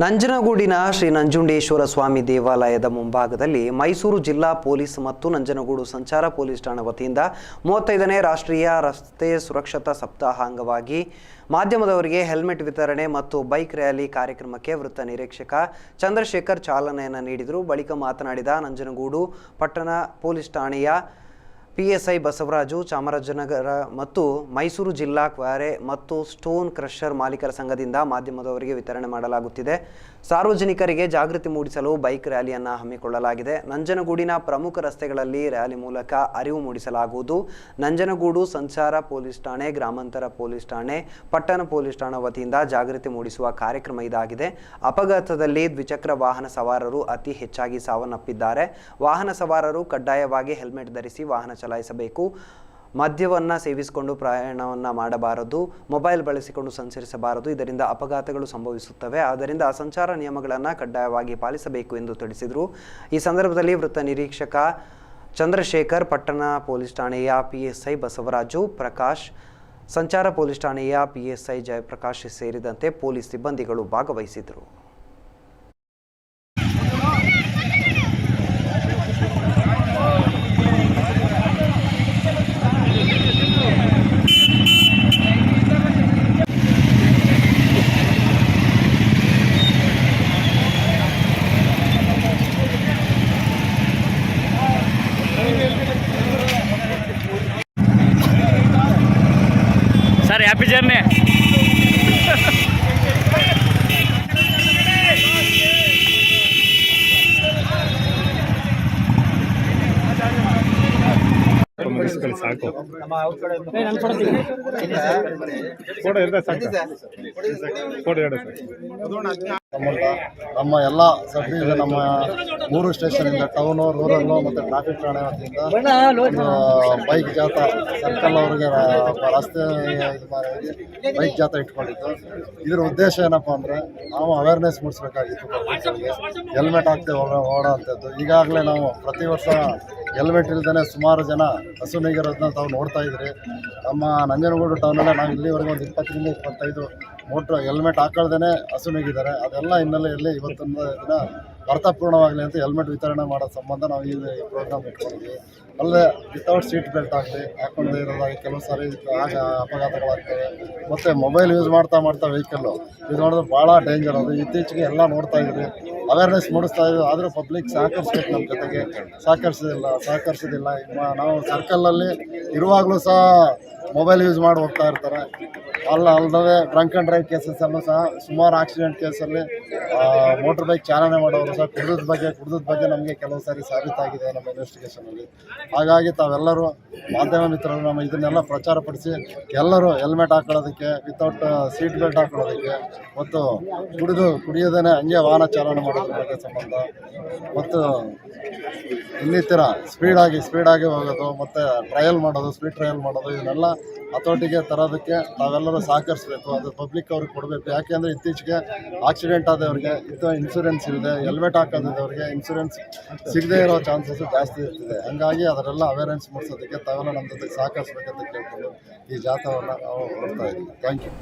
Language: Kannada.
ನಂಜನಗೂಡಿನ ಶ್ರೀ ನಂಜುಂಡೇಶ್ವರ ಸ್ವಾಮಿ ದೇವಾಲಯದ ಮುಂಭಾಗದಲ್ಲಿ ಮೈಸೂರು ಜಿಲ್ಲಾ ಪೊಲೀಸ್ ಮತ್ತು ನಂಜನಗೂಡು ಸಂಚಾರ ಪೊಲೀಸ್ ಠಾಣಾ ವತಿಯಿಂದ ಮೂವತ್ತೈದನೇ ರಾಷ್ಟ್ರೀಯ ರಸ್ತೆ ಸುರಕ್ಷತಾ ಸಪ್ತಾಹ ಅಂಗವಾಗಿ ಮಾಧ್ಯಮದವರಿಗೆ ಹೆಲ್ಮೆಟ್ ವಿತರಣೆ ಮತ್ತು ಬೈಕ್ ರ್ಯಾಲಿ ಕಾರ್ಯಕ್ರಮಕ್ಕೆ ವೃತ್ತ ನಿರೀಕ್ಷಕ ಚಂದ್ರಶೇಖರ್ ಚಾಲನೆಯನ್ನು ನೀಡಿದರು. ಬಳಿಕ ಮಾತನಾಡಿದ ನಂಜನಗೂಡು ಪಟ್ಟಣ ಪೊಲೀಸ್ ಠಾಣೆಯ ಪಿಎಸ್ಐ ಬಸವರಾಜು ಚಾಮರಾಜನಗರ ಮತ್ತು ಮೈಸೂರು ಜಿಲ್ಲಾ ಕ್ವಾರೆ ಮತ್ತು ಸ್ಟೋನ್ ಕ್ರಷರ್ ಮಾಲೀಕರ ಸಂಘದಿಂದ ಮಾಧ್ಯಮದವರಿಗೆ ವಿತರಣೆ ಮಾಡಲಾಗುತ್ತಿದೆ. ಸಾರ್ವಜನಿಕರಿಗೆ ಜಾಗೃತಿ ಮೂಡಿಸಲು ಬೈಕ್ ರ್ಯಾಲಿಯನ್ನು ಹಮ್ಮಿಕೊಳ್ಳಲಾಗಿದೆ. ನಂಜನಗೂಡಿನ ಪ್ರಮುಖ ರಸ್ತೆಗಳಲ್ಲಿ ರ್ಯಾಲಿ ಮೂಲಕ ಅರಿವು ಮೂಡಿಸಲಾಗುವುದು. ನಂಜನಗೂಡು ಸಂಚಾರ ಪೊಲೀಸ್ ಠಾಣೆ, ಗ್ರಾಮಾಂತರ ಪೊಲೀಸ್ ಠಾಣೆ, ಪಟ್ಟಣ ಪೊಲೀಸ್ ಠಾಣೆ ವತಿಯಿಂದ ಜಾಗೃತಿ ಮೂಡಿಸುವ ಕಾರ್ಯಕ್ರಮ ಇದಾಗಿದೆ. ಅಪಘಾತದಲ್ಲಿ ದ್ವಿಚಕ್ರ ವಾಹನ ಸವಾರರು ಅತಿ ಹೆಚ್ಚಾಗಿ ಸಾವನ್ನಪ್ಪಿದ್ದಾರೆ. ವಾಹನ ಸವಾರರು ಕಡ್ಡಾಯವಾಗಿ ಹೆಲ್ಮೆಟ್ ಧರಿಸಿ ವಾಹನ ಚಲಾಯಿಸಬೇಕು. ಮದ್ಯವನ್ನು ಸೇವಿಸಿಕೊಂಡು ಪ್ರಯಾಣವನ್ನು ಮಾಡಬಾರದು. ಮೊಬೈಲ್ ಬಳಸಿಕೊಂಡು ಸಂಚರಿಸಬಾರದು. ಇದರಿಂದ ಅಪಘಾತಗಳು ಸಂಭವಿಸುತ್ತವೆ. ಆದ್ದರಿಂದ ಸಂಚಾರ ನಿಯಮಗಳನ್ನು ಕಡ್ಡಾಯವಾಗಿ ಪಾಲಿಸಬೇಕು ಎಂದು ತಿಳಿಸಿದರು. ಈ ಸಂದರ್ಭದಲ್ಲಿ ವೃತ್ತ ನಿರೀಕ್ಷಕ ಚಂದ್ರಶೇಖರ್, ಪಟ್ಟಣ ಪೊಲೀಸ್ ಠಾಣೆಯ ಪಿಎಸ್ಐ ಬಸವರಾಜು, ಪ್ರಕಾಶ್, ಸಂಚಾರ ಪೊಲೀಸ್ ಠಾಣೆಯ ಪಿಎಸ್ಐ ಜಯಪ್ರಕಾಶ್ ಸೇರಿದಂತೆ ಪೊಲೀಸ್ ಸಿಬ್ಬಂದಿಗಳು ಭಾಗವಹಿಸಿದರು. ಹ್ಯಾಪಿ ಜರ್ನಿ ಸಾಕು. ಸಂಬಂಧ ನಮ್ಮ ಎಲ್ಲ ಡಿವಿಷನ್ ನಮ್ಮ ಮೂರು ಸ್ಟೇಷನಿಂದ ಟೌನು ರೂರಲ್ಲು ಮತ್ತು ಟ್ರಾಫಿಕ್ ಠಾಣೆ ವತಿಯಿಂದ ಬೈಕ್ ಜಾಥಾ ಸರ್ಕಲ್ ಅವ್ರಿಗೆ ರಸ್ತೆ ಇದು ಮಾಡಿ ಬೈಕ್ ಜಾಥಾ ಇಟ್ಕೊಂಡಿದ್ದು. ಇದ್ರ ಉದ್ದೇಶ ಏನಪ್ಪ ಅಂದರೆ ನಾವು ಅವೇರ್ನೆಸ್ ಮೂಡಿಸ್ಬೇಕಾಗಿತ್ತು ಹೆಲ್ಮೆಟ್ ಹಾಕ್ತೇವೆ ಓಡೋ ಅಂಥದ್ದು ಈಗಾಗಲೇ ನಾವು ಪ್ರತಿ ವರ್ಷ ಹೆಲ್ಮೆಟ್ ಇಲ್ದೇ ಸುಮಾರು ಜನ ಹಸು ನೀಗಿರೋದನ್ನ ತಾವು ನೋಡ್ತಾ ಇದ್ರಿ. ನಮ್ಮ ನಂಜನಗೂಡು ಟೌನಲ್ಲೇ ನಾವು ಇಲ್ಲಿವರೆಗೂ ಒಂದು ಇಪ್ಪತ್ತರಿಂದ ಇಪ್ಪತ್ತೈದು ಮೋಟ್ರ್ ಹೆಲ್ಮೆಟ್ ಹಾಕೊಳ್ದೇ ಹಸು ನೀಗಿದ್ದಾರೆ. ಅದೆಲ್ಲ ಹಿನ್ನೆಲೆಯಲ್ಲಿ ಇವತ್ತೊಂದು ದಿನ ಅರ್ಥಪೂರ್ಣವಾಗಲಿ ಅಂತ ಹೆಲ್ಮೆಟ್ ವಿತರಣೆ ಮಾಡೋ ಸಂಬಂಧ ನಾವು ಈ ಪ್ರೋಗ್ರಾಮ್ ಇಟ್ಕೊಂಡಿದ್ವಿ. ಅಲ್ಲದೆ ವಿತೌಟ್ ಸೀಟ್ ಬೆಲ್ಟ್ ಆಗಲಿ, ಹಾಕೊಂಡೇ ಇರೋದಾಗಿ ಕೆಲವು ಸಾರಿ ಆಗ ಅಪಘಾತಗಳಾಗ್ತವೆ. ಮತ್ತು ಮೊಬೈಲ್ ಯೂಸ್ ಮಾಡ್ತಾ ಮಾಡ್ತಾ ವೆಹಿಕಲ್ಲು ಇದು ನೋಡಿದ್ರೆ ಭಾಳ ಡೇಂಜರ್ ಅದು ಇತ್ತೀಚೆಗೆ ಎಲ್ಲ ನೋಡ್ತಾ ಇದ್ರಿ ಅವೇರ್ನೆಸ್ ಮೂಡಿಸ್ತಾ ಇದ್ರು ಆದರೂ ಪಬ್ಲಿಕ್ ಸಹಕರಿಸ್ಬೇಕು ನಮ್ಮ ಜೊತೆಗೆ. ಸಹಕರಿಸೋದಿಲ್ಲ ಸಹಕರಿಸೋದಿಲ್ಲ. ನಾವು ಸರ್ಕಲಲ್ಲಿ ಇರುವಾಗಲೂ ಸಹ ಮೊಬೈಲ್ ಯೂಸ್ ಮಾಡಿ ಹೋಗ್ತಾ ಇರ್ತಾರೆ. ಅಲ್ಲ ಅಲ್ಲದೆ ಡ್ರಂಕ್ ಆ್ಯಂಡ್ ಡ್ರೈವ್ ಕೇಸಸ್ಸಲ್ಲೂ ಸಹ ಸುಮಾರು ಆಕ್ಸಿಡೆಂಟ್ ಕೇಸಲ್ಲಿ ಮೋಟ್ರ್ ಬೈಕ್ ಚಾಲನೆ ಮಾಡೋರು ಸಹ ಕುಡಿದ ಬಗ್ಗೆ ಕುಡಿದ ಬಗ್ಗೆ ನಮಗೆ ಕೆಲವು ಸಾರಿ ಸಾಬೀತಾಗಿದೆ ನಮ್ಮ ಇನ್ವೆಸ್ಟಿಗೇಷನಲ್ಲಿ ಹಾಗಾಗಿ ತಾವೆಲ್ಲರೂ ಮಾಧ್ಯಮ ಮಿತ್ರರು ನಮ್ಮ ಇದನ್ನೆಲ್ಲ ಪ್ರಚಾರಪಡಿಸಿ ಎಲ್ಲರೂ ಹೆಲ್ಮೆಟ್ ಹಾಕೊಳ್ಳೋದಕ್ಕೆ ವಿತೌಟ್ ಸೀಟ್ ಬೆಲ್ಟ್ ಹಾಕೊಳ್ಳೋದಕ್ಕೆ, ಮತ್ತು ಕುಡಿದು ಕುಡಿಯೋದೇ ಹಂಗೆ ವಾಹನ ಚಾಲನೆ ಮಾಡೋದ್ರ ಬಗ್ಗೆ ಸಂಬಂಧ, ಮತ್ತು ಇನ್ನಿತರ ಸ್ಪೀಡಾಗಿ ಸ್ಪೀಡಾಗಿ ಹೋಗೋದು, ಮತ್ತು ಟ್ರಯಲ್ ಮಾಡೋದು ಸ್ಪೀಡ್ ಟ್ರಯಲ್ ಮಾಡೋದು, ಇದನ್ನೆಲ್ಲ ಹತೋಟಿಗೆ ತರೋದಕ್ಕೆ ತಾವೆಲ್ಲರೂ ಸಹಕರಿಸಬೇಕು, ಅದು ಪಬ್ಲಿಕ್ ಅವ್ರಿಗೆ ಕೊಡಬೇಕು. ಯಾಕೆಂದರೆ ಇತ್ತೀಚೆಗೆ ಆಕ್ಸಿಡೆಂಟ್ ಆದವ್ರಿಗೆ ಇದು ಇನ್ಸೂರೆನ್ಸ್ ಇಲ್ಲದೆ ಹೆಲ್ಮೆಟ್ ಹಾಕೋದಿದ್ದವ್ರಿಗೆ ಇನ್ಸೂರೆನ್ಸ್ ಸಿಗದೇ ಇರೋ ಚಾನ್ಸಸ್ ಜಾಸ್ತಿ ಇರ್ತದೆ. ಹಂಗಾಗಿ ಅದರೆಲ್ಲ ಅವೇರ್ನೆಸ್ ಮೂಡಿಸೋದಕ್ಕೆ ತಾವೆಲ್ಲ ನಮ್ಮ ಜೊತೆಗೆ ಸಹಕರಿಸ್ಬೇಕಂತ ಕೇಳ್ಕೊಂಡು ಈ ಜಾಥವನ್ನು ನಾವು ಹೊರಡ್ತಾ ಇದ್ದೀವಿ. Thank you